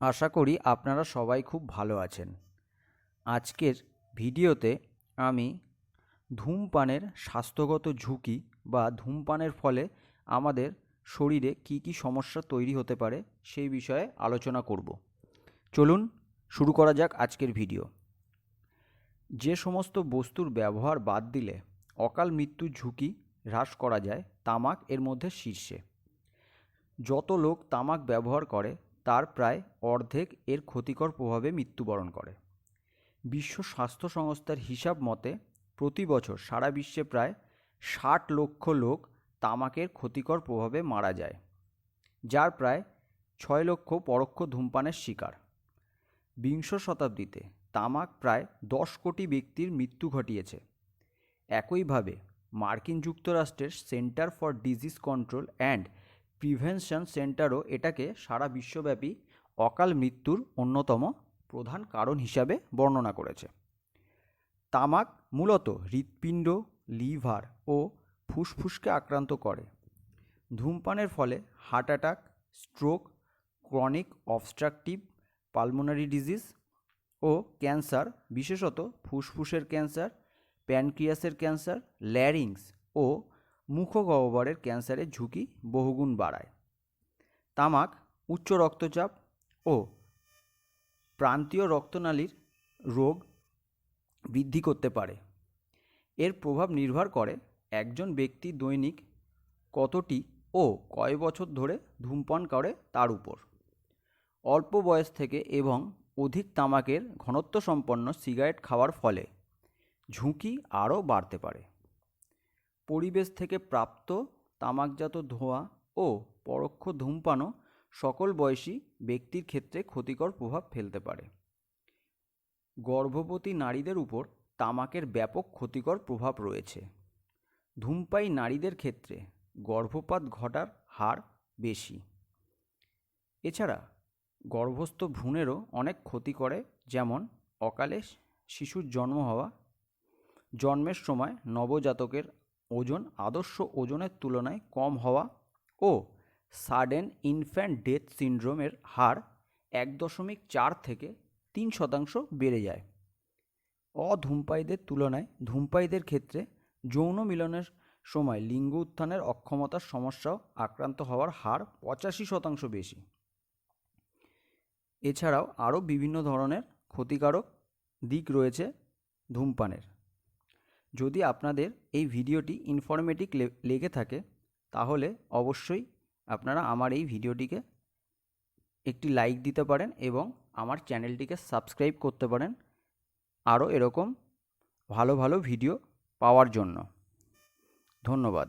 আশা করি আপনারা সবাই খুব ভালো আছেন। আজকের ভিডিওতে আমি ধূমপানের স্বাস্থ্যগত ঝুঁকি বা ধূমপানের ফলে আমাদের শরীরে কী কী সমস্যা তৈরি হতে পারে সেই বিষয়ে আলোচনা করব। চলুন শুরু করা যাক আজকের ভিডিও। যে সমস্ত বস্তুর ব্যবহার বাদ দিলে অকাল মৃত্যুর ঝুঁকি হ্রাস করা যায় তামাক এর মধ্যে শীর্ষে। যত লোক তামাক ব্যবহার করে তার প্রায় অর্ধেক এর ক্ষতিকর প্রভাবে মৃত্যুবরণ করে। বিশ্ব স্বাস্থ্য সংস্থার হিসাব মতে, প্রতি বছর সারা বিশ্বে প্রায় ষাট লক্ষ লোক তামাকের ক্ষতিকর প্রভাবে মারা যায়, যার প্রায় ছয় লক্ষ পরোক্ষ ধূমপানের শিকার। বিংশ শতাব্দীতে তামাক প্রায় দশ কোটি ব্যক্তির মৃত্যু ঘটিয়েছে। একইভাবে মার্কিন যুক্তরাষ্ট্রের centre for disease control and prevention সেন্টারও এটাকে সারা বিশ্বব্যাপী অকাল মৃত্যুর অন্যতম প্রধান কারণ হিসাবে বর্ণনা করেছে। তামাক মূলত হৃৎপিণ্ড, লিভার ও ফুসফুসকে আক্রান্ত করে। ধূমপানের ফলে heart attack, stroke, chronic obstructive pulmonary disease ও ক্যান্সার, বিশেষত ফুসফুসের ক্যান্সার, প্যানক্রিয়াসের ক্যান্সার, ল্যারিংস ও মুখগহ্বরের ক্যান্সারের ঝুঁকি বহুগুণ বাড়ায়। তামাক, উচ্চ রক্তচাপ ও প্রান্তীয় রক্তনালীর রোগ বৃদ্ধি করতে পারে। এর প্রভাব নির্ভর করে একজন ব্যক্তি দৈনিক কতটি ও কয় বছর ধরে ধূমপান করে তার উপর। অল্প বয়স থেকে এবং অধিক তামাকের ঘনত্ব সম্পন্ন সিগারেট খাওয়ার ফলে ঝুঁকি আরও বাড়তে পারে। পরিবেশ থেকে প্রাপ্ত তামাকজাত ধোঁয়া ও পরোক্ষ ধূমপানও সকল বয়সী ব্যক্তির ক্ষেত্রে ক্ষতিকর প্রভাব ফেলতে পারে। গর্ভবতী নারীদের উপর তামাকের ব্যাপক ক্ষতিকর প্রভাব রয়েছে। ধূমপাই নারীদের ক্ষেত্রে গর্ভপাত ঘটার হার বেশি। এছাড়া গর্ভস্থ ভ্রূণেরও অনেক ক্ষতি করে, যেমন অকালে শিশুর জন্ম হওয়া, জন্মের সময় নবজাতকের ওজন, আদর্শ ওজনের তুলনায় কম হওয়া ও সাডেন ইনফ্যান্ট ডেথ সিন্ড্রোমের হার এক দশমিক চার থেকে তিন শতাংশ বেড়ে যায়। অধূমপায়ীদের তুলনায় ধূমপায়ীদের ক্ষেত্রে যৌন মিলনের সময় লিঙ্গ উত্থানের অক্ষমতার সমস্যাও আক্রান্ত হওয়ার হার পঁচাশি শতাংশ বেশি। এছাড়াও আরও বিভিন্ন ধরনের ক্ষতিকারক দিক রয়েছে ধূমপানের। যদি আপনাদের এই ভিডিওটি ইনফরমেটিভ লেগে থাকে, তাহলে অবশ্যই আপনারা আমার এই ভিডিওটিকে একটি লাইক দিতে পারেন এবং আমার চ্যানেলটিকে সাবস্ক্রাইব করতে পারেন আরও এরকম ভালো ভালো ভিডিও পাওয়ার জন্য। ধন্যবাদ।